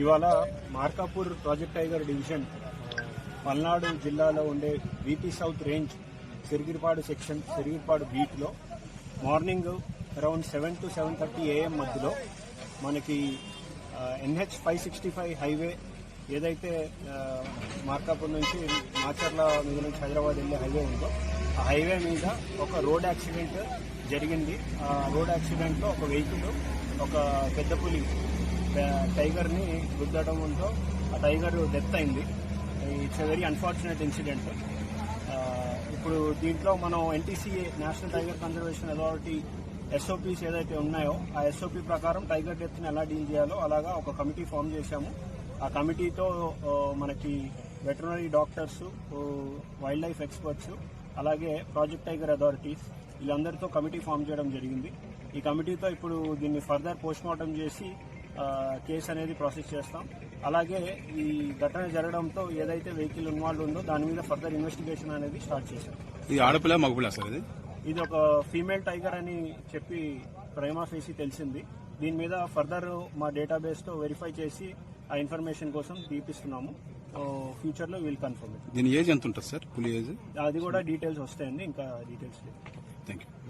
ఇవాళ Markapur project tiger division Palnadu జిల్లాలో ఉండే VP south range Sirigiripadu section Sirigiripadu బీట్లో morning around seven to seven thirty AM మధ్యలో మనకి NH five sixty five highway ఏదైతే మార్కాపూర్ నుంచి మాచర్ల మీద నుంచి హైదరాబాద్ వెళ్ళే హైవే ఉందో ఆ హైవే మీద ఒక రోడ్ యాక్సిడెంట్ జరిగింది. ఆ రోడ్ యాక్సిడెంట్లో ఒక వెహికల్ ఒక పెద్ద పులి టైగర్ని గుద్దడంతో ఆ టైగర్ డెత్ అయింది. It's a very unfortunate incident ఇప్పుడు దీంట్లో మనం NTCA national tiger conservation authority SOPs ఏదైతే ఉన్నాయో ఆ ఎస్ఓపీ ప్రకారం టైగర్ డెత్ని ఎలా డీల్ చేయాలో అలాగా ఒక కమిటీ ఫామ్ చేశాము. ఆ కమిటీతో మనకి veterinary doctors wildlife experts అలాగే ప్రాజెక్ట్ టైగర్ అథారిటీస్ వీళ్ళందరితో కమిటీ ఫామ్ చేయడం జరిగింది. ఈ కమిటీతో ఇప్పుడు దీన్ని ఫర్దర్ పోస్ట్మార్టం చేసి కేసు అనేది ప్రాసెస్ చేస్తాం. అలాగే ఈ ఘటన జరగడంతో ఏదైతే వెహికల్ ఇన్వాల్వ్ ఉందో దాని మీద ఫర్దర్ ఇన్వెస్టిగేషన్ అనేది స్టార్ట్ చేశాం. ఇది ఆడపిల్ల మగపిల్ల సార్ ఇది? ఇది ఒక ఫీమేల్ టైగర్ అని చెప్పి ప్రైమా ఫేసి తెలిసింది. దీని మీద ఫర్దర్ మా డేటాబేస్తో వెరిఫై చేసి ఆ ఇన్ఫర్మేషన్ కోసం తీపిస్తున్నాము. ఫ్యూచర్లో విల్ కన్ఫర్మ్ దీని ఏజ్ ఎంత ఉంటుంది సార్? పులి ఏజ్? అది కూడా డీటెయిల్స్ వస్తాయండి ఇంకా డీటెయిల్స్ థ్యాంక్ యూ